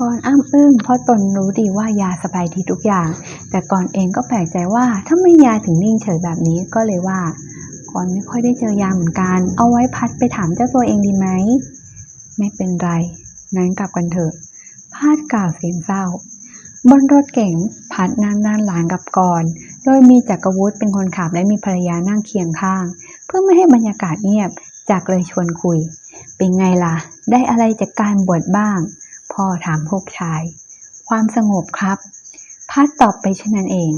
ก่อนอ้ำอึ้งเพราะตนรู้ดีว่ายาสบายดีทุกอย่าง แต่ก่อนเองก็แปลกใจว่าถ้าไม่ยาถึงนิ่งเฉยแบบนี้ก็เลยว่า ก่อนไม่ค่อยได้เจอยาเหมือนกัน เอาไว้พัดไปถามเจ้าตัวเองดีไหม ไม่เป็นไร งั้นกลับกันเถอะ พาดกล่าวเสียงเศร้า บนรถเก๋งพัดนั่งด้านหลังกับกอน โดยมีจักรวุฒิเป็นคนขับและมีภรรยานั่งเคียงข้าง เพื่อไม่ให้บรรยากาศเงียบจากเลยชวนคุย เป็นไงล่ะ ได้อะไรจากการบวชบ้าง พ่อถามพวกชาย ความสงบครับ พัดตอบไปเช่นนั้นเอง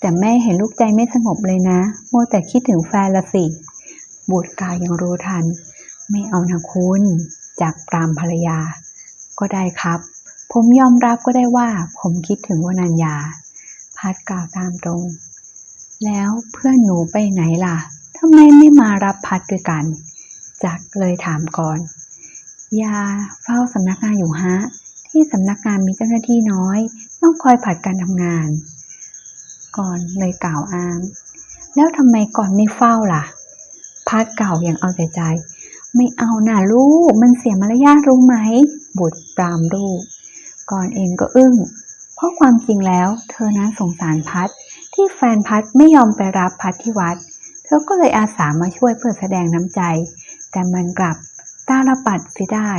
แต่แม่เห็นลูกใจไม่สงบเลยนะมัวแต่คิดถึงแฟนละสิ บุตรกาวยังรู้ทัน ไม่เอานะคุณ จากปรามภรรยา ก็ได้ครับ ผมยอมรับก็ได้ว่าผมคิดถึงวนัญญา พัดกล่าวตามตรง แล้วเพื่อนหนูไปไหนล่ะทำไมไม่มารับพัดด้วยกัน จักเลยถามก่อน ยาเฝ้าสำนักงานอยู่ฮะ ที่สำนักงานมีเจ้าหน้าที่น้อย ต้องคอยผัดการทำงาน ก่อนเลยกล่าวอ้าง แล้วทำไมก่อนไม่เฝ้าล่ะพัดเก่าอย่างเอาแต่ใจ ไม่เอาน่ะลูก มันเสียมารยาทรู้ไหม บุตรปรามลูก ก่อนเองก็อึ้ง เพราะความจริงแล้ว เธอนั้นสงสารพัดที่แฟนพัดไม่ยอมไปรับพัดที่วัด เธอก็เลยอาสามาช่วยเพื่อแสดงน้ำใจ แต่มันกลับ ตาลปัดเสียได้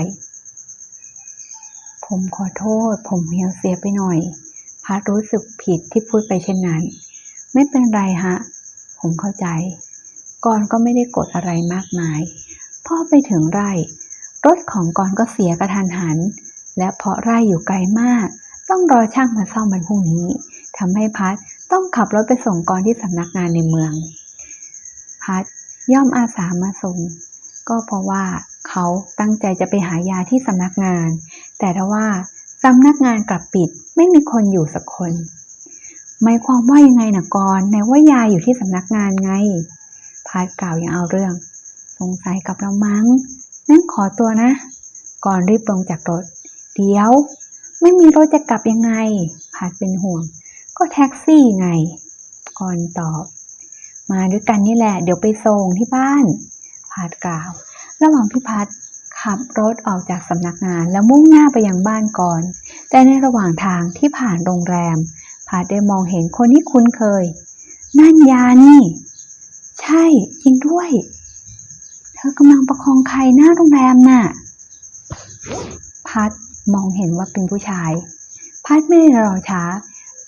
ผมขอโทษ ผมเหี่ยวเสียไปหน่อยพัดรู้สึกผิดที่พูดไปเช่นนั้น ไม่เป็นไรฮะ ผมเข้าใจก่อนก็ไม่ได้กดอะไรมากมาย พ่อไปถึงไร่ รถของกอนก็เสียกระทันหัน และเพราะไร่อยู่ไกลมาก ต้องรอช่างมาซ่อมวันพรุ่งนี้ทำให้พัดต้องขับรถไปส่งกอนที่สำนักงานในเมือง พัดย่อมอาสามาส่ง ก็เพราะว่าเขาตั้งใจจะไปหายาที่สำนักงาน แต่ถ้าว่าสำนักงานกลับปิดไม่มีคนอยู่สักคน หมายความว่ายังไงนะกรณ์ไหนว่ายาอยู่ที่สำนักงานไงพัดกล่าวอย่างเอาเรื่อง สงสัยกับเรามั้ง นั่นขอตัวนะ ก่อนรีบลงจากรถ เดี๋ยว ไม่มีรถจะกลับยังไงพัดเป็นห่วง ก็แท็กซี่ไง ก่อนตอบ มาด้วยกันนี่แหละ เดี๋ยวไปส่งที่บ้าน พัดกล่าว ระหว่างพี่พัดขับรถออกจากสำนักงานแล้วมุ่งหน้าไปยังบ้านก่อน แต่ในระหว่างทางที่ผ่านโรงแรมพัดได้มองเห็นคนที่คุ้นเคย นั่นยานี่ ใช่จริงด้วย เธอกำลังประคองใครหน้าโรงแรมน่ะ พัดมองเห็นว่าเป็นผู้ชาย พัดไม่ได้รอช้า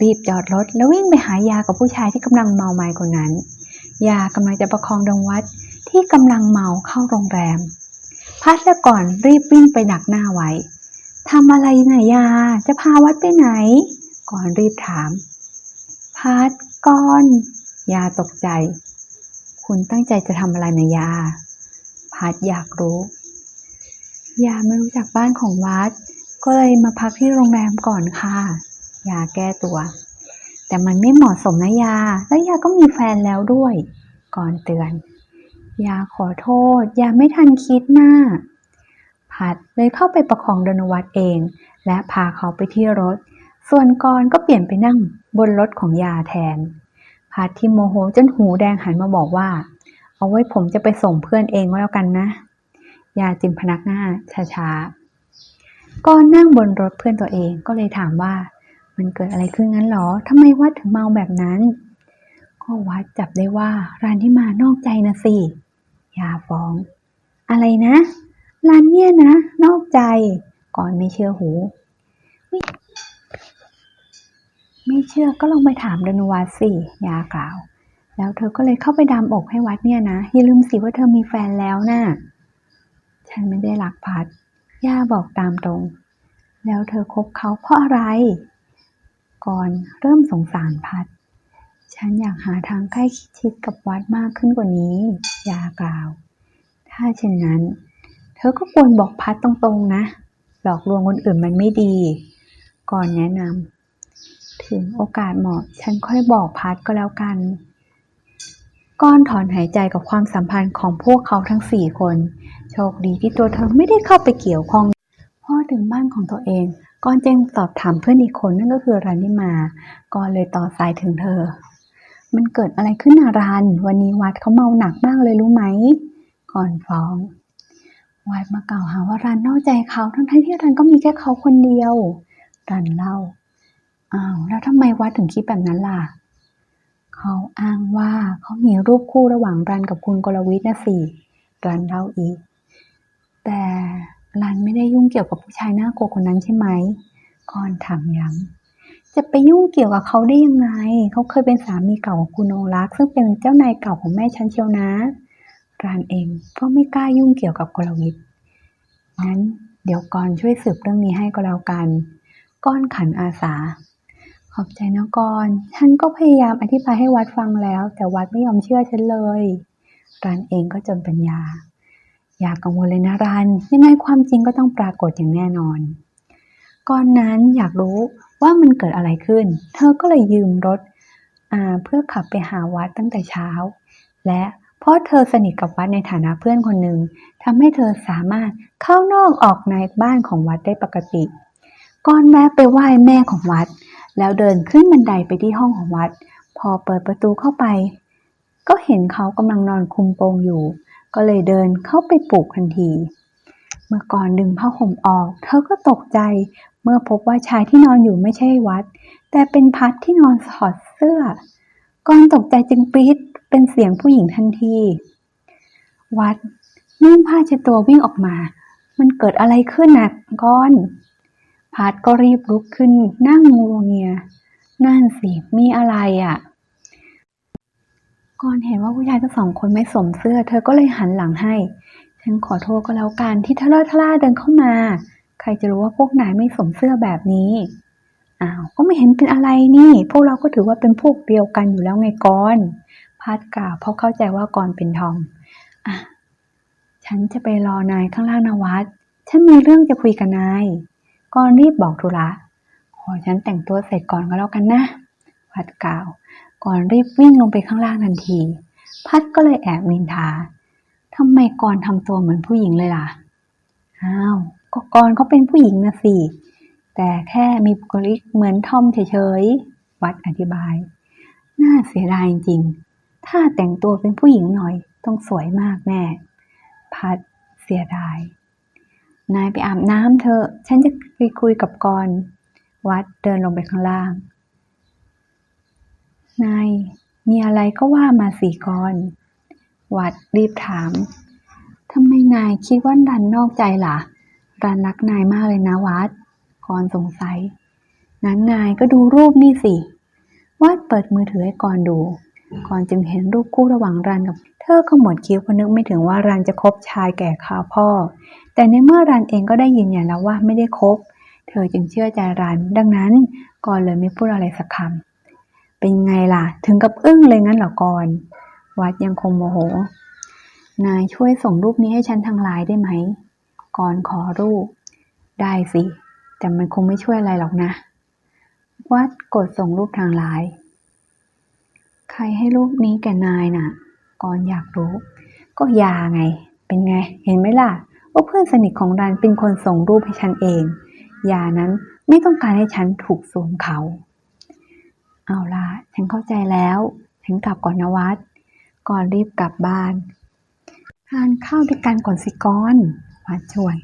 รีบจอดรถแล้ววิ่งไปหายากับผู้ชายที่กำลังเมาไม้คนนั้น ยากำลังจะประคองดงวัด ที่กำลังเมาเข้าโรงแรม พัดและก่อนรีบวิ่งไปดักหน้าไว้ทำอะไรน่ะยา จะพาวัดไปไหน ก่อนรีบถาม พัดก่อน ยาตกใจ คุณตั้งใจจะทำอะไรนะยา พัดอยากรู้ ยาไม่รู้จักบ้านของวัด ก็เลยมาพักที่โรงแรมก่อนค่ะ ยาแก้ตัว แต่มันไม่เหมาะสมนะยา แล้วยาก็มีแฟนแล้วด้วย ก่อนเตือน ยาขอโทษ ยาไม่ทันคิดหน้า พัดเลยเข้าไปประคองดนวัดเอง และพาเขาไปที่รถ ส่วนกรก็เปลี่ยนไปนั่งบนรถของยาแทน พัดที่โมโหจนหูแดงหันมาบอกว่า เอาไว้ผมจะไปส่งเพื่อนเองก็แล้วกันนะ ยาจิมพนักหน้าช้าๆก่อนนั่งบนรถเพื่อนตัวเองก็เลยถามว่า มันเกิดอะไรขึ้นงั้นหรอทำไมวัดถึงเมาแบบนั้นก็วัดจับได้ว่า รานที่มานอกใจนะสิ ยาฟ้อง อะไรนะร้านเนี่ยนะ นอกใจ ก่อนไม่เชื่อหู ไม่ไม่เชื่อก็ลองไปถามดนวัดสิยากล่าว แล้วเธอก็เลยเข้าไปดามอกให้วัดเนี่ยนะ อย่าลืมสิว่าเธอมีแฟนแล้วน่ะฉันไม่ได้รักพัด ย่าบอกตามตรง แล้วเธอคบเขาเพราะอะไร ก่อนเริ่มสงสารพัด ฉันอยากหาทางใกล้ชิดกับวัดมากขึ้นกว่านี้ ยากล่าว ถ้าเช่นนั้น เธอก็ควรบอกพัดตรงๆนะ หลอกลวงคนอื่นมันไม่ดี ก่อนแนะนำ ถึงโอกาสเหมาะ ฉันค่อยบอกพัดก็แล้วกัน ก้อนถอนหายใจกับความสัมพันธ์ของพวกเขาทั้งสี่คน โชคดีที่ตัวเธอไม่ได้เข้าไปเกี่ยวข้องพอถึงบ้านของตัวเองก้อนแจ้งสอบถามเพื่อนอีกคนนั่นก็คือรันนิมาก้อนเลยต่อสายถึงเธอ มันเกิดอะไรขึ้นนารัน วันนี้วัดเขาเมาหนักมากเลยรู้ไหม ก่อนฟ้อง วัดมาเกล่าวหาว่ารันนอกใจเขาทั้งที่รันก็มีแค่เขาคนเดียว รันเล่า อ้าวแล้วทำไมวัดถึงคิดแบบนั้นล่ะ เขาอ้างว่าเขามีรูปคู่ระหว่างรันกับคุณกลวิทย์นะสิ รันเล่าอีก แต่รันไม่ได้ยุ่งเกี่ยวกับผู้ชายหน้ากลัวคนนั้นใช่ไหมก่อนถามย้ำ จะไปยุ่งเกี่ยวกับเขาได้ยังไง เขาเคยเป็นสามีเก่าของคุณโอรักษ์ซึ่งเป็นเจ้านายเก่าของแม่ฉันเชียวนะรันเองก็ไม่กล้ายุ่งเกี่ยวกับกลวิทย์งั้นเดี๋ยวกอนช่วยสืบเรื่องนี้ให้ก็แล้วกัน ก้อนขันอาสา ขอบใจนะกอนฉันก็พยายามอธิบายให้วัดฟังแล้ว แต่วัดไม่ยอมเชื่อฉันเลย รันเองก็จนปัญญา อย่ากังวลเลยนะรัน ยังไงความจริงก็ต้องปรากฏอย่างแน่นอน ก่อนนั้นอยากรู้ว่ามันเกิดอะไรขึ้น เธอก็เลยยืมรถเพื่อขับไปหาวัดตั้งแต่เช้า และเพราะเธอสนิทกับวัดในฐานะเพื่อนคนหนึ่งทำให้เธอสามารถเข้านอกออกในบ้านของวัดได้ปกติ ก่อนแม่ไปไหว้แม่ของวัด แล้วเดินขึ้นบันไดไปที่ห้องของวัด พอเปิดประตูเข้าไป ก็เห็นเขากำลังนอนคุมโปงอยู่ ก็เลยเดินเข้าไปปลุกทันที เมื่อก่อนดึงผ้าห่มออก เธอก็ตกใจ เมื่อพบว่าชายที่นอนอยู่ไม่ใช่วัด แต่เป็นพัดที่นอนถอดเสื้อก่อนตกใจจึงปรี๊ดเป็นเสียงผู้หญิงทันที วัดนุ่งผ้าเช็ดตัววิ่งออกมา มันเกิดอะไรขึ้นน่ะก้อน พัดก็รีบลุกขึ้นนั่งงัวเงีย นั่นสิ มีอะไรอะก่อนเห็นว่าผู้ชายทั้งสองคนไม่สวมเสื้อ เธอก็เลยหันหลังให้ ฉันขอโทษก็แล้วกันที่ทะเลาะทะล่าเดินเข้ามา ใครจะรู้ว่าพวกนายไม่สวมเสื้อแบบนี้อ้าวก็ไม่เห็นเป็นอะไรนี่ พวกเราก็ถือว่าเป็นพวกเดียวกันอยู่แล้วไงก่อนพัดกล่าวเพราะเข้าใจว่าก่อนเป็นทอมอะฉันจะไปรอนายข้างล่างนวัดฉันมีเรื่องจะคุยกับนายก่อนรีบบอกธุระขอฉันแต่งตัวเสร็จก่อนก็แล้วกันนะ พัดกล่าว ก่อนรีบวิ่งลงไปข้างล่างทันที พัดก็เลยแอบนินทาทำไมกรทำตัวเหมือนผู้หญิงเลยล่ะ อ้าว ก็กรเขาเป็นผู้หญิงนะสิ แต่แค่มีบุคลิกเหมือนทอมเฉยๆ วัดอธิบาย น่าเสียดายจริงๆถ้าแต่งตัวเป็นผู้หญิงหน่อย ต้องสวยมากแน่ พัดเสียดาย นายไปอาบน้ำเถอะ ฉันจะไปคุยกับกร วัดเดินลงไปข้างล่าง นายมีอะไรก็ว่ามาสิกร วัดรีบถามทำไมนายคิดว่ารันนอกใจล่ะ รันรักนายมากเลยนะวัดกรสงสัย นั้นนายก็ดูรูปนี่สิวัดเปิดมือถือให้กรดูก่อนจึงเห็นรูปคู่ระหว่างรันกับ เธอขมวดคิ้วเพราะนึกไม่ถึงว่ารันจะคบชายแก่ข่าพ่อ แต่ในเมื่อรันเองก็ได้ยืนยันแล้วว่าไม่ได้คบ เธอจึงเชื่อใจรัน ดังนั้นก่อนเลยไม่พูดอะไรสักคำเป็นไงล่ะ ถึงกับอึ้งเลยงั้นเหรอก่อนวัดยังคงโมโห นายช่วยส่งรูปนี้ให้ฉันทางไลน์ได้ไหม ก่อนขอรูป ได้สิ แต่มันคงไม่ช่วยอะไรหรอกนะ วัดกดส่งรูปทางไลน์ใครให้รูปนี้แกนายน่ะ ก่อนอยากรู้ ก็ยาไง เป็นไง เห็นไหมล่ะ ว่าเพื่อนสนิทของรันเป็นคนส่งรูปให้ฉันเอง ยานั้นไม่ต้องการให้ฉันถูกสวมเขา เอาล่ะ ฉันเข้าใจแล้ว ฉันกลับก่อนนะวัด ก่อนรีบกลับบ้าน ทานข้าวด้วยกันก่อนสิก้อน วัดชวน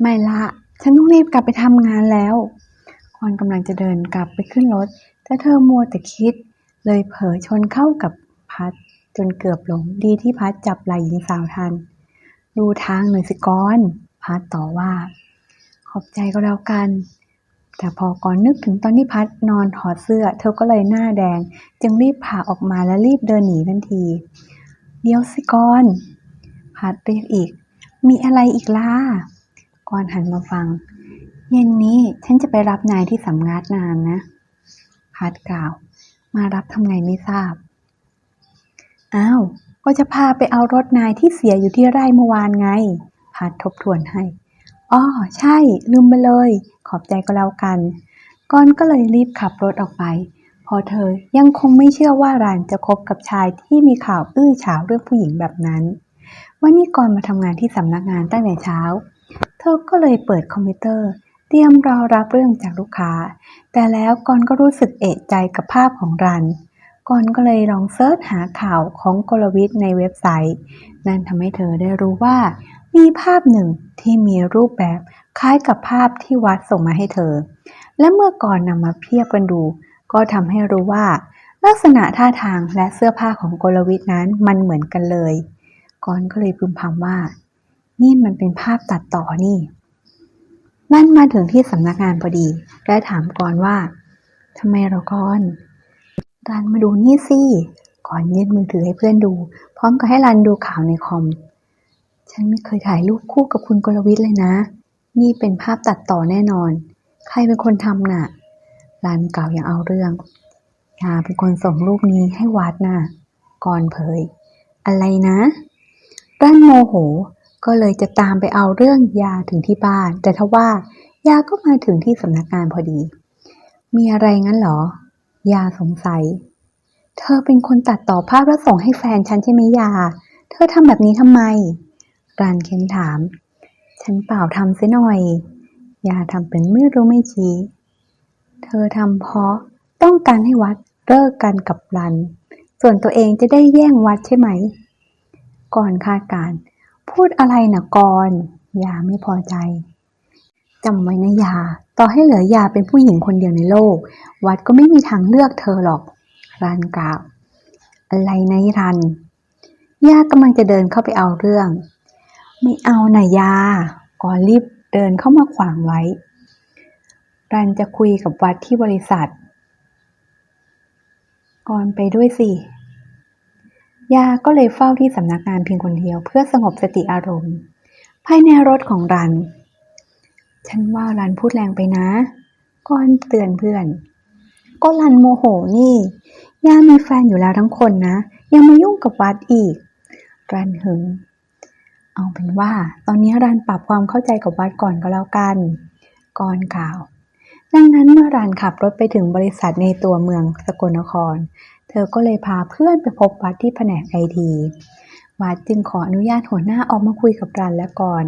ไม่ละ ฉันต้องรีบกลับไปทำงานแล้วก่อนกำลังจะเดินกลับไปขึ้นรถ แต่เธอมัวแต่คิด เลยเผลอชนเข้ากับพัดจนเกือบหลงดีที่พัดจับไหล่หญิงสาวทัน ดูทางหน่อยสิก้อนพัดต่อว่า ขอบใจก็แล้วกัน แต่พอก่อนนึกถึงตอนที่พัดนอนถอดเสื้อ เธอก็เลยหน้าแดง จึงรีบพาออกมาและรีบเดินหนีทันที เดี๋ยวสิก่อนพัดเรียกอีก มีอะไรอีกล่ะกอนหันมาฟัง เย็นนี้ฉันจะไปรับนายที่สำนักงานนะพัดกล่าว มารับทำไงไม่ทราบ อ้าว ก็จะพาไปเอารถนายที่เสียอยู่ที่ไร่เมื่อวานไง พัดทบทวนให้อ้อใช่ ลืมไปเลย ขอบใจก็แล้วกันก้อนก็เลยรีบขับรถออกไป พอเธอยังคงไม่เชื่อว่ารันจะคบกับชายที่มีข่าวอื้อฉาวเรื่องผู้หญิงแบบนั้น วันนี้ก่อนมาทำงานที่สำนักงานตั้งแต่เช้า เธอก็เลยเปิดคอมพิวเตอร์ เตรียมรอรับเรื่องจากลูกค้า แต่แล้วก่อนก็รู้สึกเอะใจกับภาพของรัน ก่อนก็เลยลองเซิร์ชหาข่าวของกลวิทย์ในเว็บไซต์ นั่นทำให้เธอได้รู้ว่า มีภาพหนึ่งที่มีรูปแบบคล้ายกับภาพที่วัดส่งมาให้เธอ และเมื่อก่อนนำมาเทียบกันดู ก็ทำให้รู้ว่า ลักษณะท่าทางและเสื้อผ้าของกลวิทย์นั้นมันเหมือนกันเลย กอนก็เลยพึมพำว่า นี่มันเป็นภาพตัดต่อนี่ มันมาถึงที่สำนักงานพอดีและถามกอนว่าทำไมเรากอนรันมาดูนี่สิก่อนยื่นมือถือให้เพื่อนดู พร้อมกับให้รันดูข่าวในคอม ฉันไม่เคยถ่ายรูปคู่กับคุณกลวิทย์เลยนะ นี่เป็นภาพตัดต่อแน่นอน ใครเป็นคนทำน่ะรันกล่าวอย่างเอาเรื่องยาเป็นคนส่งรูปนี้ให้วัดน่ะก่อนเผย อะไรนะ รันโมโห ก็เลยจะตามไปเอาเรื่องยาถึงที่บ้าน แต่ทว่ายาก็มาถึงที่สำนักงานพอดี มีอะไรงั้นเหรอ ยาสงสัย เธอเป็นคนตัดต่อภาพแล้วส่งให้แฟนฉันใช่ไหมยา เธอทำแบบนี้ทำไมรันเค้นถาม ฉันเปล่าทำเสียหน่อย ยาทำเป็นไม่รู้ไม่ชี้ เธอทำเพราะต้องการให้วัดเลิกกันกับรัน ส่วนตัวเองจะได้แย่งวัดใช่ไหม ก่อนคาดการ พูดอะไรนะก่อนยาไม่พอใจจำไว้นะยา ต่อให้เหลือยาเป็นผู้หญิงคนเดียวในโลก วัดก็ไม่มีทางเลือกเธอหรอก รันกล่าว อะไรนะรัน ยากำลังจะเดินเข้าไปเอาเรื่อง ไม่เอานะยา ก่อนรีบเดินเข้ามาขวางไว้ รันจะคุยกับวัดที่บริษัท ก่อนไปด้วยสิ ยาก็เลยเฝ้าที่สำนักงานเพียงคนเดียวเพื่อสงบสติอารมณ์ ภายในรถของรัน ฉันว่ารันพูดแรงไปนะก่อนเตือนเพื่อน ก็รันโมโหนี่ยามีแฟนอยู่แล้วทั้งคนนะ ยังมายุ่งกับวัดอีก รันหึง เอาเป็นว่า ตอนนี้รันปรับความเข้าใจกับวัดก่อนก็แล้วกันก่อนกล่าว ดังนั้นเมื่อรันขับรถไปถึงบริษัทในตัวเมืองสกลนคร ธอก็เลยพาเพื่อนไปพบวัดที่แผนกไอทีวัดจึงขออนุญาตหัวหน้าออกมาคุยกับรันและก่อน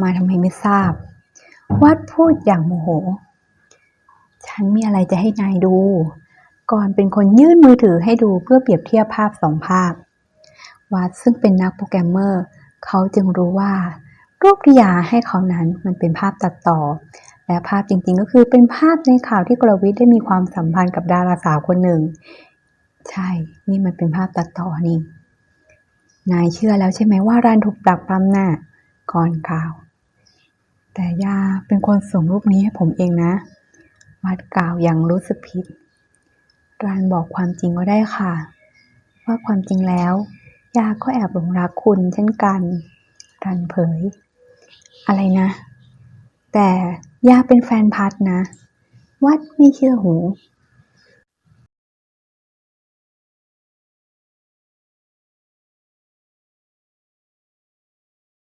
มาทำไมไม่ทราบ วัดพูดอย่างโมโห ฉันมีอะไรจะให้นายดู ก่อนเป็นคนยื่นมือถือให้ดูเพื่อเปรียบเทียบภาพสองภาพ วัดซึ่งเป็นนักโปรแกรมเมอร์ เขาจึงรู้ว่า รูปที่ยาให้เขานั้นมันเป็นภาพตัดต่อ และภาพจริงๆก็คือเป็นภาพในข่าวที่กรวิทย์ได้มีความสัมพันธ์กับดาราสาวคนหนึ่ง ใช่ นี่มันเป็นภาพตัดต่อนี่ นายเชื่อแล้วใช่ไหมว่ารันถูกปลักปล้ำน่ะ ก่อนข่าว แต่ยาเป็นคนส่งรูปนี้ให้ผมเองนะ วัดกล่าวอย่างรู้สึกผิด รันบอกความจริงก็ได้ค่ะ ว่าความจริงแล้ว ยาก็แอบหลงรักคุณเช่นกัน รันเผย อะไรนะ แต่ยาเป็นแฟนพัดนะ วัดไม่เชื่อหู